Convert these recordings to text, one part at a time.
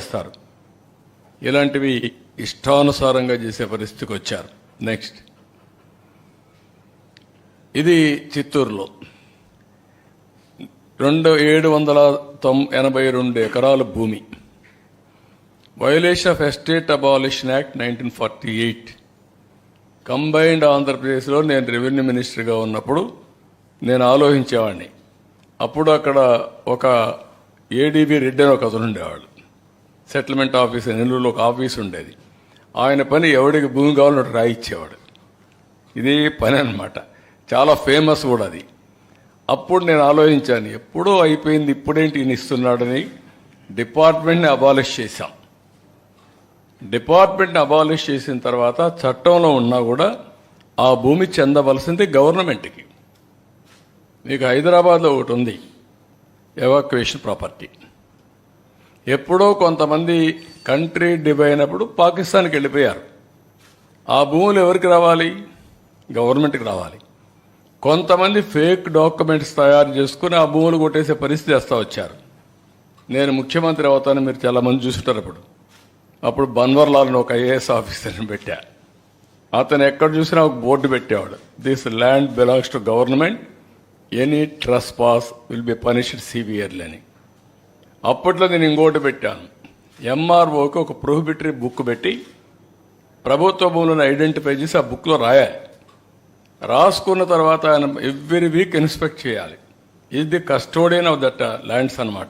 చేస్తారు ఇలాంటివి ఇష్టానుసారంగా చేసే పరిస్థితికి వచ్చారు. నెక్స్ట్ ఇది చిత్తూరులో. రెండు ఏడు వందల తొం ఎనభై రెండు ఎకరాల భూమి. Violation of estate abolition act nineteen forty eight combined ఆంధ్రప్రదేశ్లో నేను రెవెన్యూ మినిస్టర్గా ఉన్నప్పుడు నేను ఆలోచించేవాడిని. అప్పుడు అక్కడ ఒక ఏడీబీ రెడ్డి అని ఒక అతను ఉండేవాడు. సెటిల్మెంట్ ఆఫీస్ నెల్లూరులో ఒక ఆఫీస్ ఉండేది. ఆయన పని ఎవడికి భూమి కావాలో రాయిచ్చేవాడు. ఇది పని అనమాట చాలా ఫేమస్ కూడా అది. అప్పుడు నేను ఆలోచించాను ఎప్పుడో అయిపోయింది ఇప్పుడేంటి ఈయన ఇస్తున్నాడని డిపార్ట్మెంట్ని అబాలిష్ చేశాం. డిపార్ట్మెంట్ని అబాలిష్ చేసిన తర్వాత చట్టంలో ఉన్నా కూడా ఆ భూమి చెందవలసింది గవర్నమెంట్కి. మీకు హైదరాబాద్లో ఒకటి ఉంది ఎవాక్యుయేషన్ ప్రాపర్టీ. ఎప్పుడో కొంతమంది కంట్రీ డివై అయినప్పుడు పాకిస్తాన్కి వెళ్ళిపోయారు. ఆ భూములు ఎవరికి రావాలి? గవర్నమెంట్కి రావాలి. కొంతమంది ఫేక్ డాక్యుమెంట్స్ తయారు చేసుకుని ఆ భూములు కొట్టేసే పరిస్థితి వేస్తూ వచ్చారు. నేను ముఖ్యమంత్రి అవుతాను మీరు చాలామంది చూసుంటారు అప్పుడు. అప్పుడు బన్వర్లాల్ని ఒక ఐఏఎస్ ఆఫీసర్ని పెట్టా. అతను ఎక్కడ చూసినా ఒక బోర్డు పెట్టేవాడు. This land belongs to government. Any trespass will be punished severely అని. అప్పట్లో నేను ఇంకోటి పెట్టాను. ఎంఆర్ఓకి ఒక ప్రొహిబిటరీ బుక్ పెట్టి ప్రభుత్వ భూములను ఐడెంటిఫై చేసి ఆ బుక్లో రాయాలి. రాసుకున్న తర్వాత ఆయన ఎవ్రీ వీక్ ఇన్స్పెక్ట్ చేయాలి. ఇది the custodian of that lands అనమాట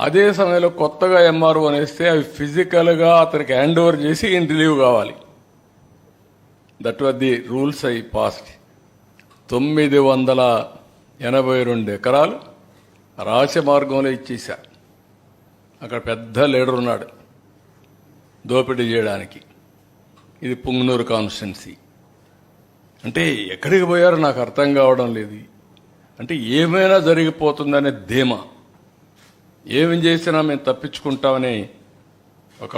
అదే సమయంలో కొత్తగా ఎంఆర్ఓ అనేస్తే అవి ఫిజికల్గా అతనికి హ్యాండ్ ఓవర్ చేసి ఈయన రిలీవ్ కావాలి. That were the rules I passed తొమ్మిది వందల ఎనభై రెండు ఎకరాలు రాచమార్గంలో ఇచ్చేశా. అక్కడ పెద్ద లీడర్ ఉన్నాడు. దోపిడీ చేయడానికి. ఇది పుంగనూరు కాన్స్టిట్యున్సీ. అంటే ఎక్కడికి పోయారో నాకు అర్థం కావడం లేదు. అంటే ఏమైనా జరిగిపోతుందనే ధీమా. ఏమి చేసినా మేము తప్పించుకుంటామని ఒక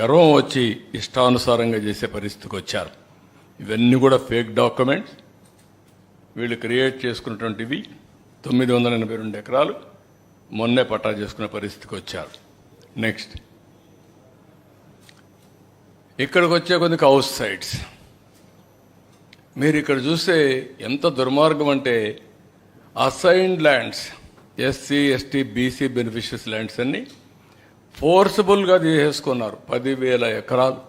గర్వం వచ్చి ఇష్టానుసారంగా చేసే పరిస్థితికి వచ్చారు. ఇవన్నీ కూడా ఫేక్ డాక్యుమెంట్స్. వీళ్ళు క్రియేట్ చేసుకున్నటువంటివి తొమ్మిది వందల ఎనభై రెండు ఎకరాలు మొన్నే పట్టా చేసుకునే పరిస్థితికి వచ్చారు. నెక్స్ట్ ఇక్కడికి వచ్చే కొద్దికి హౌస్ సైట్స్ మీరు ఇక్కడ చూస్తే ఎంత దుర్మార్గం అంటే assigned lands SC ST BC beneficiaries lands అన్ని ఫోర్సబుల్గా తీసేసుకున్నారు. పదివేల ఎకరాలు.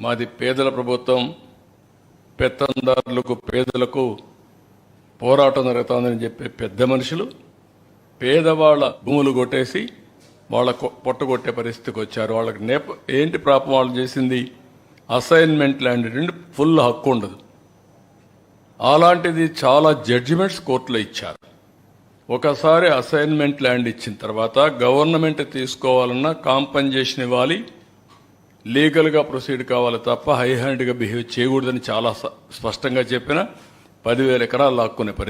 మాది పేదల ప్రభుత్వం పెత్తందారులకు పేదలకు పోరాటం జరుగుతుందని చెప్పే పెద్ద మనుషులు పేదవాళ్ళ భూములు కొట్టేసి వాళ్ళ పొట్టగొట్టే పరిస్థితికి వచ్చారు. వాళ్ళకి నేప ఏంటి ప్రాపం వాళ్ళు చేసింది? అసైన్మెంట్ ల్యాండ్ నుండి ఫుల్ హక్కు ఉండదు. అలాంటిది చాలా జడ్జిమెంట్స్ కోర్టులో ఇచ్చారు. ఒకసారి అసైన్మెంట్ ల్యాండ్ ఇచ్చిన తర్వాత గవర్నమెంట్ తీసుకోవాలన్నా కాంపన్సేషన్ ఇవ్వాలి. లీగల్గా ప్రొసీడ్ కావాలి తప్ప హై హ్యాండ్గా బిహేవ్ చేయకూడదని చాలా స్పష్టంగా చెప్పిన పదివేల ఎకరాలు లాక్కునే పరిస్థితి.